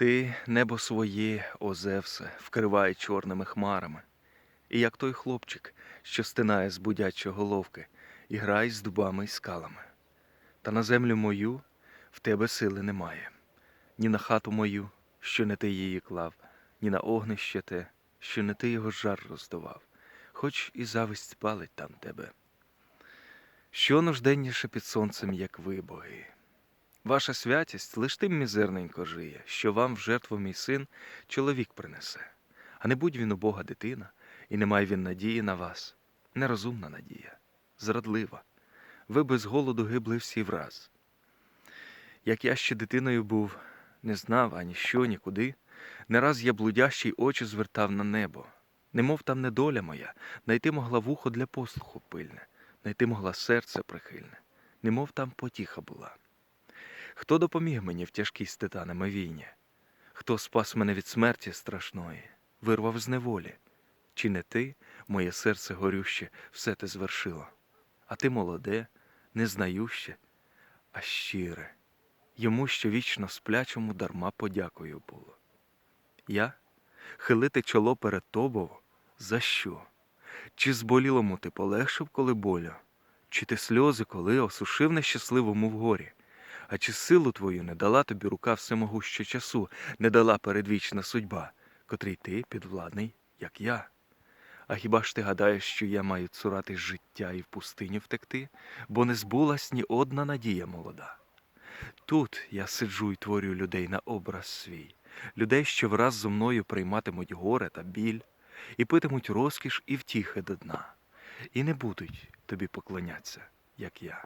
Ти небо своє, о Зевсе, вкриває чорними хмарами. І як той хлопчик, що стинає з будячої головки і грає з дубами й скалами. Та на землю мою в тебе сили немає, ні на хату мою, що не ти її клав, ні на огнище те, що не ти його жар роздував, хоч і зависть палить там тебе. Що нужденніше під сонцем, як ви, боги. Ваша святість лиш тим мізерненько жиє, що вам в жертву мій син чоловік принесе. А не будь він у Бога дитина, і не май він надії на вас. Нерозумна надія, зрадлива. Ви без голоду гибли всі враз. Як я ще дитиною був, не знав ані що, ні куди, не раз я блудящий очі звертав на небо. Немов там недоля моя, найти могла вухо для послуху пильне, найти могла серце прихильне, немов там потіха була. Хто допоміг мені в тяжкій з титанами війні? Хто спас мене від смерті страшної, вирвав з неволі? Чи не ти, моє серце горюще, все те звершило? А ти молоде, незнающе, а щире, йому, що вічно сплячому дарма подякою було. Я хилити чоло перед тобою за що? Чи зболілому ти полегшив, коли болю? Чи ти сльози, коли осушив нещасливому в горі? А чи силу твою не дала тобі рука всемогуща часу, не дала передвічна судьба, котрій ти підвладний, як я? А хіба ж ти гадаєш, що я маю цурати життя і в пустиню втекти, бо не збулась ні одна надія молода? Тут я сиджу й творю людей на образ свій, людей, що враз зо мною прийматимуть горе та біль, і питимуть розкіш і втіхи до дна, і не будуть тобі поклонятися, як я.